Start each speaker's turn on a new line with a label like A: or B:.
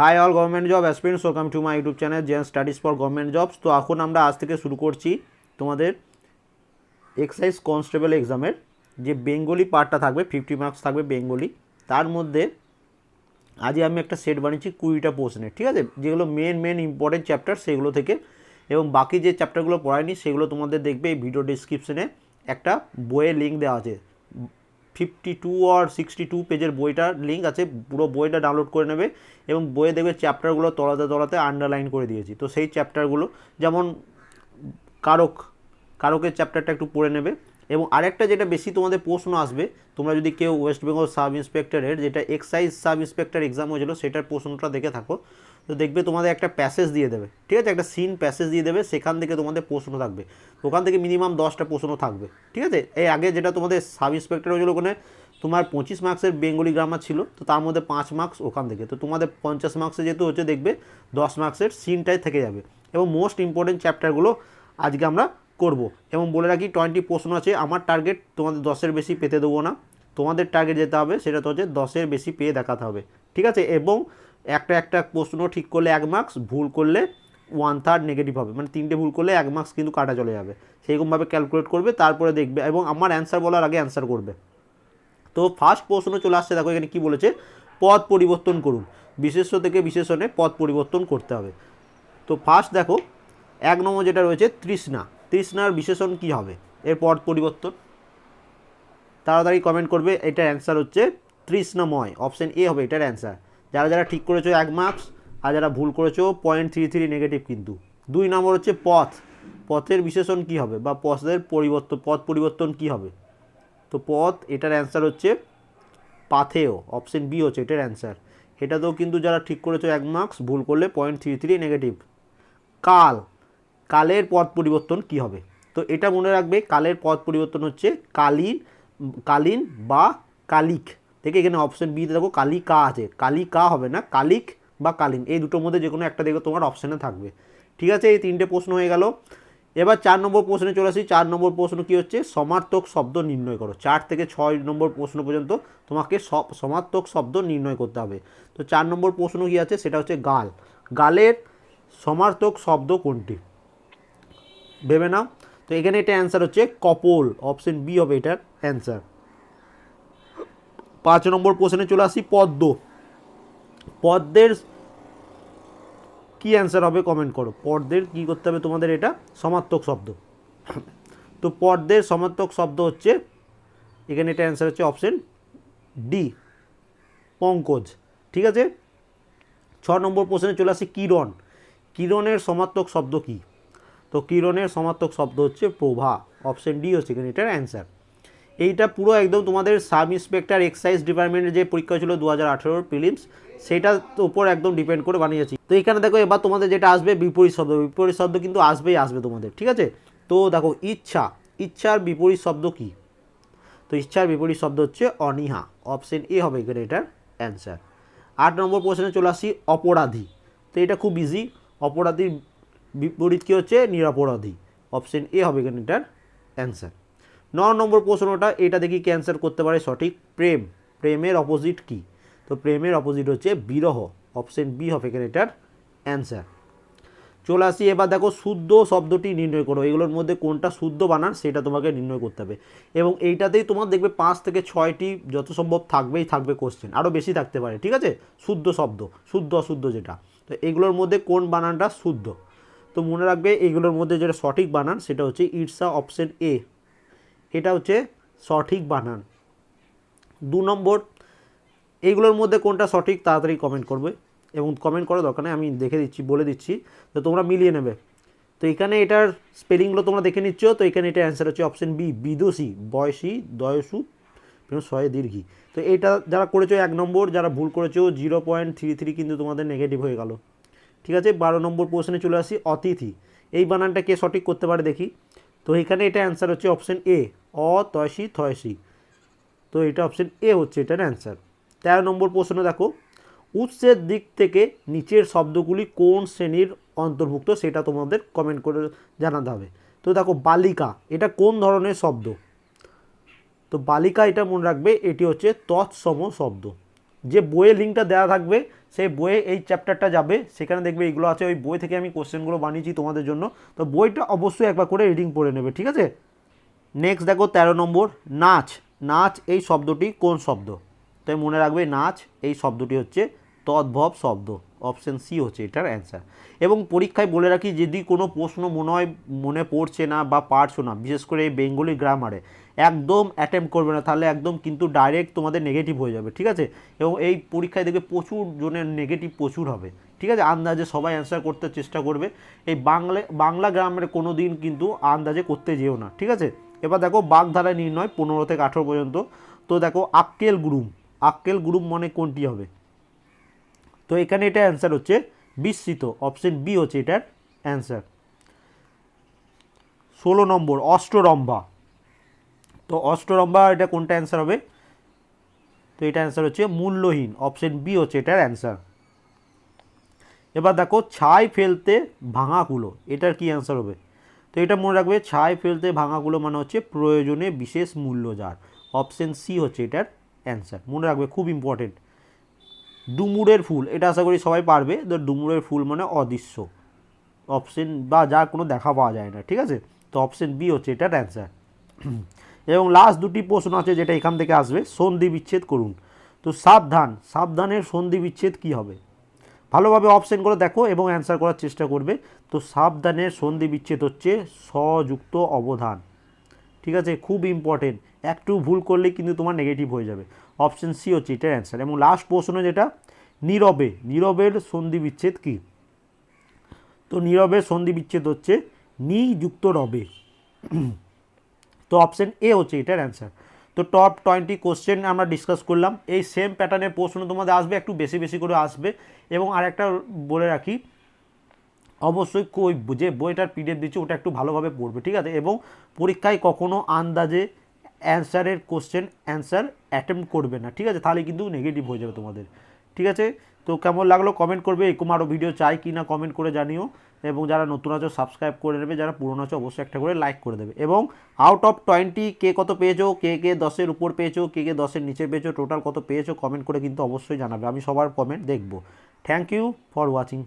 A: Hi all government job aspirants welcome to my YouTube channel Zen studies for government jobs তো এখন আমরা আজ থেকে শুরু করছি তোমাদের এক্সাইজ কনস্টেবল এক্সামের যে বেঙ্গলি পার্টটা থাকবে ফিফটি মার্কস থাকবে বেঙ্গলি তার মধ্যে আজই আমি একটা সেট বানিয়েছি কুড়িটা প্রশ্নের, ঠিক আছে? যেগুলো মেন মেন ইম্পর্টেন্ট চ্যাপ্টার সেগুলো থেকে এবং বাকি যে চ্যাপ্টারগুলো পড়ায়নি সেগুলো তোমাদের দেখবে এই ভিডিও ডিসক্রিপশনে একটা বইয়ের লিঙ্ক দেওয়া আছে। ফিফটি টু আর সিক্সটি টু পেজের বইটার লিঙ্ক আছে, পুরো বইটা ডাউনলোড করে নেবে এবং বইয়ে দেখবে চ্যাপ্টারগুলো তলাতে তলাতে আন্ডারলাইন করে দিয়েছি। তো সেই চ্যাপ্টারগুলো যেমন কারক, কারকের চ্যাপ্টারটা একটু পড়ে নেবে। এবং আরেকটা যেটা বেশি তোমাদের প্রশ্ন আসবে, তোমরা যদি কেউ ওয়েস্ট বেঙ্গল সাব ইন্সপেক্টরের যেটা এক্সাইজ সাব ইন্সপেক্টর এক্সাম হয়েছিল, সেটার প্রশ্নটা দেখে থাকো। তো দেখবে তোমাদের একটা প্যাসেজ দিয়ে দেবে। ঠিক আছে? একটা সিন প্যাসেজ দিয়ে দেবে, সেখান থেকে তোমাদের প্রশ্ন থাকবে। ওখান থেকে মিনিমাম দশটা প্রশ্ন থাকবে। ঠিক আছে? এই আগে যেটা তোমাদের সাব ইন্সপেক্টর হয়েছিল ওখানে, তোমার পঁচিশ মার্কসের বেঙ্গলি গ্রামার ছিল, তো তার মধ্যে পাঁচ মার্কস ওখান থেকে। তো তোমাদের পঞ্চাশ মার্কসে যেহেতু হচ্ছে, দেখবে দশ মার্কসের সিনটাই থেকে যাবে। এবং মোস্ট ইম্পর্টেন্ট চ্যাপ্টারগুলো আজকে আমরা করব। এবং বলে রাখি টোয়েন্টি প্রশ্ন আছে। আমার টার্গেট তোমাদের দশের বেশি পেতে দেবো না। তোমাদের টার্গেট যেতে হবে, সেটা তো হচ্ছে দশের বেশি পেয়ে দেখাতে হবে। ঠিক আছে? এবং একটা একটা প্রশ্ন ঠিক করলে এক মার্কস ভুল করলে ওয়ান থার্ড নেগেটিভ হবে। মানে তিনটে ভুল করলে এক মার্কস কিন্তু কাটা চলে যাবে। সেইরকমভাবে ক্যালকুলেট করবে, তারপরে দেখবে এবং আমার অ্যান্সার বলার আগে অ্যান্সার করবে। তো ফার্স্ট প্রশ্ন চলে আসছে, দেখো এখানে কী বলেছে? পদ পরিবর্তন করুন। বিশেষ্য থেকে বিশেষণে পদ পরিবর্তন করতে হবে। তো ফার্স্ট দেখো, এক নম্বর যেটা রয়েছে, তৃষ্ণা। তৃষ্ণার বিশেষণ কি হবে? এর পদ পরিবর্তন। তাড়াতাড়ি কমেন্ট করবে, এটার অ্যান্সার হচ্ছে তৃষ্ণাময়। অপশন এ হবে এটার অ্যান্সার যারা যারা ঠিক করেছ এক মার্কস আর যারা ভুল করেছ পয়েন্ট থ্রি থ্রি নেগেটিভ কিন্তু। দুই নম্বর হচ্ছে পথ। পথের বিশেষণ কি হবে বা পথের পরিবর্তন পথ পরিবর্তন কি হবে? তো পথ, এটার অ্যান্সার হচ্ছে পাথেও অপশন বি হচ্ছে এটার অ্যান্সার এটাতেও কিন্তু যারা ঠিক করেছ এক মার্কস ভুল করলে পয়েন্ট থ্রি থ্রি নেগেটিভ কাল। কালের পথ পরিবর্তন কি হবে? তো এটা মনে রাখবে, কালের পথ পরিবর্তন হচ্ছে কালীন কালীন বা কালিক। থেকে এখানে অপশন বিতে দেখো কালিকা আছে। কালিকা হবে না, কালিক বা কালীন। এই দুটোর মধ্যে যে কোনো একটা দেখবে তোমার অপশানে থাকবে। ঠিক আছে? এই তিনটে প্রশ্ন হয়ে গেল। এবার চার নম্বর প্রশ্নে চলে আসি। চার নম্বর প্রশ্ন কি হচ্ছে? সমার্থক শব্দ নির্ণয় করো। চার থেকে ছয় নম্বর প্রশ্ন পর্যন্ত তোমাকে সব সমার্থক শব্দ নির্ণয় করতে হবে। তো চার নম্বর প্রশ্ন কি আছে? সেটা হচ্ছে গাল। গালের সমার্থক শব্দ কোনটি? ভেবে নাও। তো এখানে এটা অ্যান্সার হচ্ছে কপোল। অপশন বি হবে এটার অ্যান্সার পাঁচ নম্বর প্রশ্নে চলে আসি, পদ্ম। পদ্মের কি অ্যান্সার হবে কমেন্ট করো? পদ্মের কি করতে হবে তোমাদের এটা? সমার্থক শব্দ। তো পদ্মের সমার্থক শব্দ হচ্ছে, এখানে এটা অ্যান্সার হচ্ছে অপশন ডি পঙ্কজ। ঠিক আছে? ছ নম্বর প্রশ্নে চলে আসি, কিরণ। কিরণের সমার্থক শব্দ কি? তো কিরণের সমার্থক শব্দ হচ্ছে প্রভা। অপশন ডি হচ্ছে এখানে এটার অ্যান্সার এইটা পুরো একদম তোমাদের সাব ইন্সপেক্টর এক্সাইজ ডিপার্টমেন্টের যে পরীক্ষা ছিল দু হাজার আঠেরোর প্রিলিমস, সেটার উপর একদম ডিপেন্ড করে বানিয়েছি। তো এখানে দেখো, এবার তোমাদের যেটা আসবে বিপরীত শব্দ। বিপরীত শব্দ কিন্তু আসবেই আসবে তোমাদের, ঠিক আছে? তো দেখো, ইচ্ছা। ইচ্ছার বিপরীত শব্দ কি? তো ইচ্ছার বিপরীত শব্দ হচ্ছে অনীহা। অপশন এ হবে এখানে এটার অ্যান্সার। আট নম্বর প্রশ্নে চলে আসি, অপরাধী। তো এটা খুব ইজি অপরাধীর বিপরীত কী হচ্ছে? নিরাপরাধী। অপশন এ হবে এখানে এটার অ্যান্সার। ন নম্বর প্রশ্নটা, এটা দেখি ক্যান্সার করতে পারে সঠিক? প্রেম। প্রেমের অপোজিট কি? তো প্রেমের অপোজিট হচ্ছে বিরহ। অপশন বি হবে এখানে এটার অ্যান্সার চলে আসি, এবার দেখো শুদ্ধ শব্দটি নির্ণয় করো। এগুলোর মধ্যে কোনটা শুদ্ধ বানান, সেটা তোমাকে নির্ণয় করতে হবে। এবং এইটাতেই তোমার দেখবে পাঁচ থেকে ছয়টি যত সম্ভব থাকবেই থাকবে কোশ্চেন আরও বেশি থাকতে পারে, ঠিক আছে? শুদ্ধ শব্দ, শুদ্ধ অশুদ্ধ যেটা। তো এগুলোর মধ্যে কোন বানানটা শুদ্ধ? তো মনে রাখবে, এগুলোর মধ্যে যেটা সঠিক বানান, সেটা হচ্ছে ইটসা অপশন এ এটা হচ্ছে সঠিক বানান। দু নম্বর, এইগুলোর মধ্যে কোনটা সঠিক তাড়াতাড়ি কমেন্ট করবে এবং কমেন্ট করার দরকার নেই, আমি দেখে দিচ্ছি, বলে দিচ্ছি, তো তোমরা মিলিয়ে নেবে। তো এখানে এটার স্পেলিংগুলো তোমরা দেখে নিচ্ছ, তো এখানে এটা অ্যান্সার হচ্ছে অপশন বি বিদুষী, বয়সী, দয়সু ছয় দীর্ঘী। তো এটা যারা করেছ এক নম্বর, যারা ভুল করেছ জিরো পয়েন্ট থ্রি থ্রি কিন্তু তোমাদের নেগেটিভ হয়ে গেল। ঠিক আছে, বারো নম্বর প্রশ্নে চলে আসি, অতিথি। এই বানানটা কে সঠিক করতে পারে দেখি। তো এখানে এটা অ্যান্সার হচ্ছে অপশন এ অ তয়সি থয়সি তো এটা অপশন এ হচ্ছে এটার অ্যান্সার তেরো নম্বর প্রশ্ন দেখো, উৎসের দিক থেকে নিচের শব্দগুলি কোন শ্রেণির অন্তর্ভুক্ত সেটা তোমাদের কমেন্ট করে জানাতে হবে। তো দেখো, বালিকা, এটা কোন ধরনের শব্দ? তো বালিকা এটা মনে রাখবে, এটি হচ্ছে তৎসম শব্দ। যে বইয়ে লিঙ্কটা দেওয়া থাকবে, সেই বইয়ে এই চ্যাপ্টারটা যাবে। সেখানে দেখবে এইগুলো আছে, ওই বই থেকে আমি কোশ্চেনগুলো বানিয়েছি তোমাদের জন্য। তো বইটা অবশ্যই একবার করে রিডিং পড়ে নেবে, ঠিক আছে? নেক্সট দেখো, তেরো নম্বর, নাচ। নাচ এই শব্দটি কোন শব্দ? তাই মনে রাখবে, নাচ এই শব্দটি হচ্ছে তদ্ভব শব্দ। অপশন সি হচ্ছে এটার অ্যান্সার এবং পরীক্ষায় বলে রাখি, যদি কোনো প্রশ্ন মনে হয়, মনে পড়ছে না বা পারছ না, বিশেষ করে এই বেঙ্গলি গ্রামারে একদম অ্যাটেম্প করবে না, তাহলে একদম কিন্তু ডাইরেক্ট তোমাদের নেগেটিভ হয়ে যাবে, ঠিক আছে? এবং এই পরীক্ষায় দেখবে প্রচুর জনের নেগেটিভ প্রচুর হবে, ঠিক আছে? আন্দাজে সবাই অ্যান্সার করতে চেষ্টা করবে। এই বাংলা বাংলা গ্রামের কোনো দিন কিন্তু আন্দাজে করতে যেও না, ঠিক আছে? এবার দেখো বাগধারা নির্ণয় পনেরো থেকে আঠেরো পর্যন্ত। তো দেখো আক্কেল গ্রুম আক্কেল গ্রুম মানে কোনটি হবে? তো এখানে এটা অ্যান্সার হচ্ছে বিস্মিত অপশন বি হচ্ছে এটার অ্যান্সার ষোলো নম্বর অষ্টরম্ভা তো অষ্টরম্ভা এটা কোনটা অ্যান্সার হবে? তো এটা অ্যান্সার হচ্ছে মূল্যহীন অপশন বি হচ্ছে এটার অ্যান্সার এবার দেখো, ছাই ফেলতে ভাঙা কুলো, এটার কি অ্যান্সার হবে? তো এটা মনে রাখবে, ছাই ফেলতে ভাঙাগুলো মানে হচ্ছে প্রয়োজনে বিশেষ মূল্য যার। অপশন সি হচ্ছে এটার অ্যান্সার মনে রাখবে, খুব ইম্পর্টেন্ট ডুমুরের ফুল, এটা আশা করি সবাই পারবে তো ডুমুরের ফুল মানে অদৃশ্য। অপশন বা যা কোনো দেখা পাওয়া যায় না, ঠিক আছে? তো অপশন বি হচ্ছে এটার অ্যান্সার এবং লাস্ট দুটি প্রশ্ন আছে যেটা এখান থেকে আসবে, সন্ধি বিচ্ছেদ করুন। তো সাবধান, সাবধানের সন্ধি বিচ্ছেদ কী হবে? ভালোভাবে অপশানগুলো দেখো এবং অ্যান্সার করার চেষ্টা করবে। তো সাবধানের সন্ধি বিচ্ছেদ হচ্ছে স্বযুক্ত অবধান, ঠিক আছে? খুব ইম্পর্টেন্ট একটু ভুল করলে কিন্তু তোমার নেগেটিভ হয়ে যাবে। অপশন সি হচ্ছে এটার অ্যান্সার এবং লাস্ট প্রশ্ন যেটা, নীরবে, নীরবের সন্ধি বিচ্ছেদ কী? তো নীরবের সন্ধি বিচ্ছেদ হচ্ছে নি যুক্ত রবে। তো অপশন এ হচ্ছে এটার অ্যান্সার তো টপ টোয়েন্টি কোশ্চেন আমরা ডিসকাস করলাম। এই সেম প্যাটার্নের প্রশ্ন তোমাদের আসবে, একটু বেশি বেশি করে আসবে। এবং আরেকটা বলে রাখি, অবশ্যই কই, যে বইটার পিডিএফ দিচ্ছে, ওটা একটু ভালোভাবে পড়বে, ঠিক আছে? এবং পরীক্ষায় কখনো আন্দাজে অ্যান্সারের কোশ্চেন অ্যান্সার অ্যাটেম্প করবে না। ঠিক আছে? তাহলে কিন্তু নেগেটিভ হয়ে যাবে তোমাদের। ঠিক আছে? তো কেমন লাগল? কমেন্ট করবে। এরকম আরও ভিডিও চাই কি না কমেন্ট করে জানিও। এবং যারা নতুন আছো সাবস্ক্রাইব করে নেবে। যারা পুরনো আছো, অবশ্যই একটা করে লাইক করে দেবে। এবং আউট অফ টোয়েন্টি কে কত পেয়েছ? কে কে দশের উপর পেয়েছ? কে কে দশের নিচে পেয়েছ? টোটাল কত পেয়েছ? কমেন্ট করে কিন্তু অবশ্যই জানাবে। আমি সবার কমেন্ট দেখব। Thank you for watching